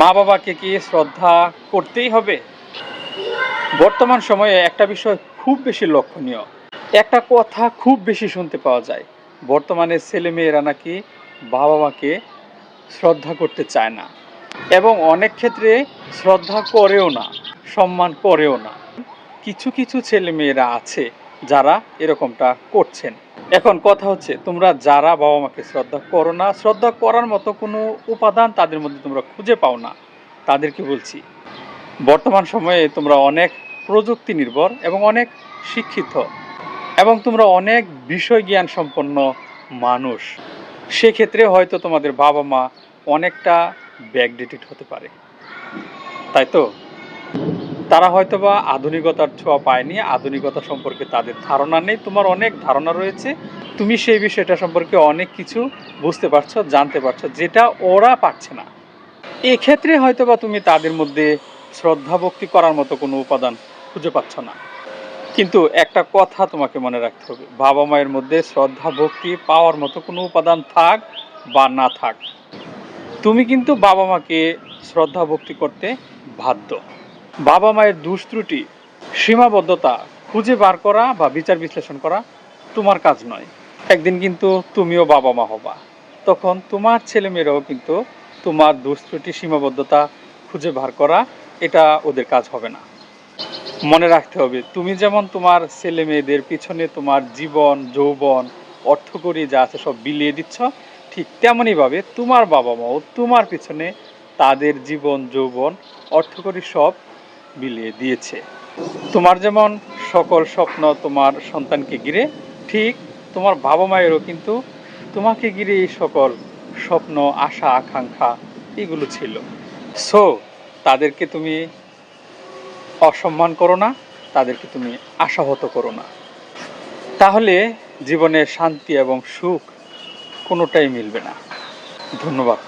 মা বাবাকে কি শ্রদ্ধা করতেই হবে? বর্তমান সময়ে একটা বিষয় খুব বেশি লক্ষণীয়। একটা কথা খুব বেশি শুনতে পাওয়া যায়। বর্তমানে ছেলেমেয়েরা নাকি বাবা মাকে শ্রদ্ধা করতে চায় না এবং অনেক ক্ষেত্রে শ্রদ্ধা করেও না, সম্মান করেও না। কিছু কিছু ছেলেমেয়েরা আছে যারা এরকমটা করছেন। এখন কথা হচ্ছে, তোমরা যারা বাবা মাকে শ্রদ্ধা করো না, শ্রদ্ধা করার মতো কোনো উপাদান তাদের মধ্যে তোমরা খুঁজে পাও না। তাদেরকে বলছি, বর্তমান সময়ে তোমরা অনেক প্রযুক্তি নির্ভর এবং অনেক শিক্ষিত এবং তোমরা অনেক বিষয় জ্ঞান সম্পন্ন মানুষ। সেক্ষেত্রে হয়তো তোমাদের বাবা মা অনেকটা ব্যাকডেটেড হতে পারে। তাই তো? তারা হয়তো বা আধুনিকতার ছোঁয়া পায়নি, আধুনিকতা সম্পর্কে তাদের ধারণা নেই, তোমার অনেক ধারণা রয়েছে। তুমি সেই বিষয়টা সম্পর্কে অনেক কিছু বুঝতে পারছ, জানতে পারছ, যেটা ওরা পারছে না। এক্ষেত্রে হয়তো বা তুমি তাদের মধ্যে শ্রদ্ধা ভক্তি করার মতো কোনো উপাদান খুঁজে পাচ্ছ না। কিন্তু একটা কথা তোমাকে মনে রাখতে হবে, বাবা মায়ের মধ্যে শ্রদ্ধা ভক্তি পাওয়ার মতো কোনো উপাদান থাক বা না থাক, তুমি কিন্তু বাবা মাকে শ্রদ্ধা ভক্তি করতে বাধ্য। বাবা মায়ের দুষ্ত্রুটি, সীমাবদ্ধতা খুঁজে বার করা বা বিচার বিশ্লেষণ করা তোমার কাজ নয়। একদিন কিন্তু তুমিও বাবা মা হবা। তখন তোমার ছেলেমেয়েরাও কিন্তু তোমার দুষ্ত্রুটি, সীমাবদ্ধতা খুঁজে বার করা, এটা ওদের কাজ হবে না। মনে রাখতে হবে, তুমি যেমন তোমার ছেলে মেয়েদের পিছনে তোমার জীবন, যৌবন অর্থকরী যা আছে সব বিলিয়ে দিচ্ছ, ঠিক তেমনইভাবে তোমার বাবা মাও তোমার পিছনে তাদের জীবন, যৌবন অর্থকরী সব বিলিয়ে দিয়েছে। তোমার যেমন সকল স্বপ্ন তোমার সন্তানকে ঘিরে, ঠিক তোমার বাবা মায়েরও কিন্তু তোমাকে ঘিরে এই সকল স্বপ্ন, আশা, আকাঙ্ক্ষা এগুলো ছিল। সো তাদেরকে তুমি অসম্মান করো না, তাদেরকে তুমি আশাহত করো না। তাহলে জীবনে শান্তি এবং সুখ কোনোটাই মিলবে না। ধন্যবাদ।